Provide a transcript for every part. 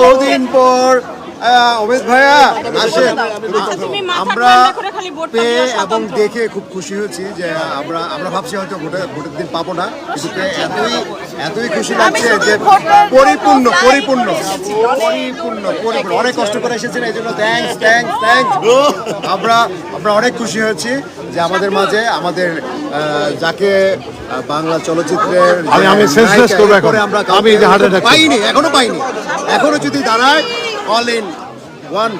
বহুদিন পর আহ, অমিত ভাইয়া আসেন। আচ্ছা, আমরা পেয়ে এবং দেখে খুব খুশি হয়েছি যে আমরা আমরা ভাবছি হয়তো ভোটের ভোটের দিন পাবো না কিন্তু এতই এতই খুশি লাগছে যে পরিপূর্ণ পরিপূর্ণ পরিপূর্ণ পরিপূর্ণ। অনেক কষ্ট করে এসেছেন এই জন্য থ্যাংকস থ্যাংকস থ্যাংকস আমরা আমরা অনেক খুশি হয়েছি যে আমাদের মাঝে আমাদের যাকে বাংলা চলচ্চিত্রের আমি- আমি senseless নায়িকা, করব এখন। আমরা আমি attack করব। পাইনি এখনও পাইনি। এখনও যদি দাঁড়ায় অল ইন ওয়ান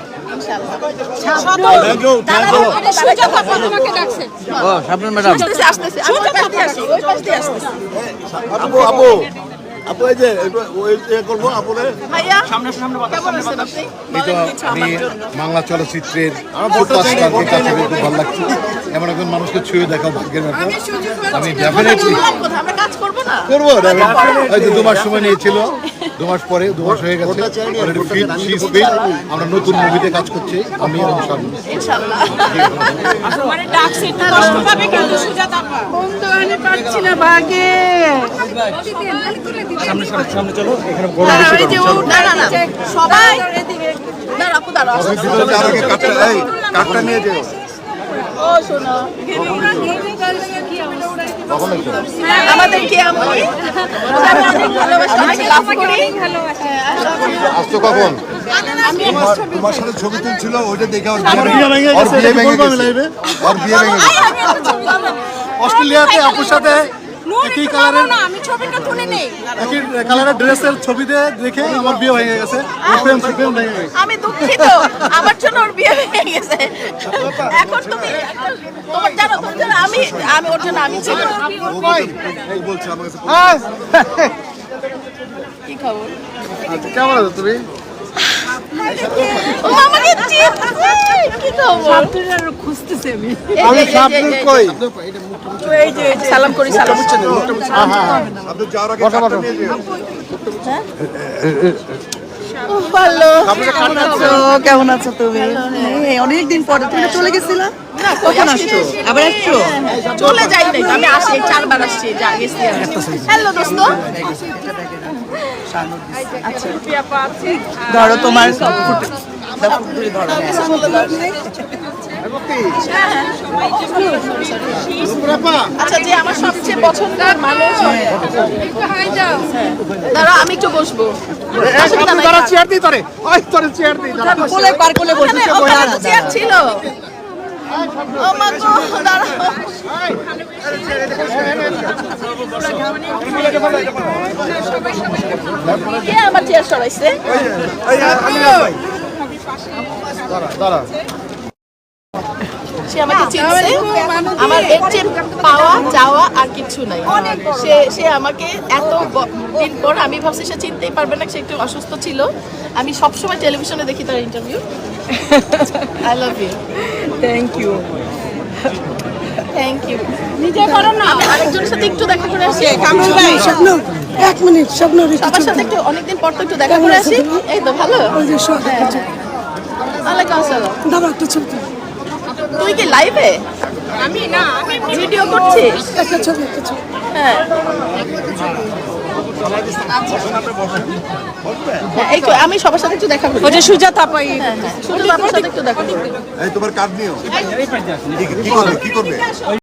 আপা আপু আপু এই যে করব আপুরে। আমি বাংলা চলচ্চিত্রের খুব ভালো লাগছে। এমন একজন মানুষকে ছুঁয়ে দেখা ভাগ্যের ব্যাপার। আমি ডেফিনেটলি করব? না করব হয়তো দু মাস সময় নিয়েছিল। দু মাস পরে দু মাস হয়ে গেছে. আমরা নতুন মুভিতে কাজ করছি। আমি ইনশাআল্লাহ মানে সবাই কাঠটা নিয়ে যেও। আমি আসতো কখন? তোমার সাথে ছবি তুলছিল ওইটা দেখে ওর বিয়ে বিয়ে ভেঙে গেছে, ভেঙে? ওর বিয়ে ভেঙে অস্ট্রেলিয়াতে আপুর সাথে একই কালারের আমি ছবিটা তুলে নেই একই কালারের ড্রেসের ছবিতে দেখে আমার বিয়ে গেছে। প্রেম প্রেম ভেঙে গেছে। আমি দুঃখিত। আমার জন্য ওর বিয়ে হয়ে গেছে। এখন তুমি তোমার জানো তুমি জানো আমি ওর জন্য আমি ছিল এই বলছে আমার কাছে কি খবর? কেমন আছো তুমি? সালাম করি সালাম কেমন আছো? তুমি? অনেকদিন পরে। তুমি চলে গেছিলা? কখন আসছো? আবার আসছো? চলে যাই নাই আমি আসি চারবার আসছি যা গেছি হ্যালো দোস্ত। ধরো তোমার। আচ্ছা যে আমার সবচেয়ে পছন্দের মানুষ। দাঁড়া আমি একটু বসবো। চেয়ার দিই তোরে। চেয়ার দিই। চেয়ার ছিল। আমার চেয়ার সরাইছে। দাঁড়া। সে আমাকে চিনছে। আমার এর চেয়ে পাওয়া যাওয়া আর কিছু নাই। সে সে আমাকে এত দিন পর আমি ভাবছি সে চিনতেই পারবে না সে একটু অসুস্থ ছিল। আমি সবসময় টেলিভিশনে দেখি তার interview I love you thank you thank you নিজে করো না। আরেকজনের সাথে একটু দেখা করে আসি। স্বপ্ন এক মিনিট স্বপ্ন সবার সাথে একটু অনেকদিন পর তো একটু দেখা করে আসি। এই তো ভালো? ওয়ালাইকুম আসসালাম। দাঁড়া একটা ছবি তুই কি লাইভে আমি না আমি ভিডিও করছি একটা ছবি একটা ছবি। হ্যাঁ। এই তো আমি সবার সাথে একটু দেখা করি। ওই যে সুজাতা আপা এই হ্যাঁ। হ্যাঁ সাথে একটু দেখা করি। এই তোমার নিও। কি করবে কি করবে?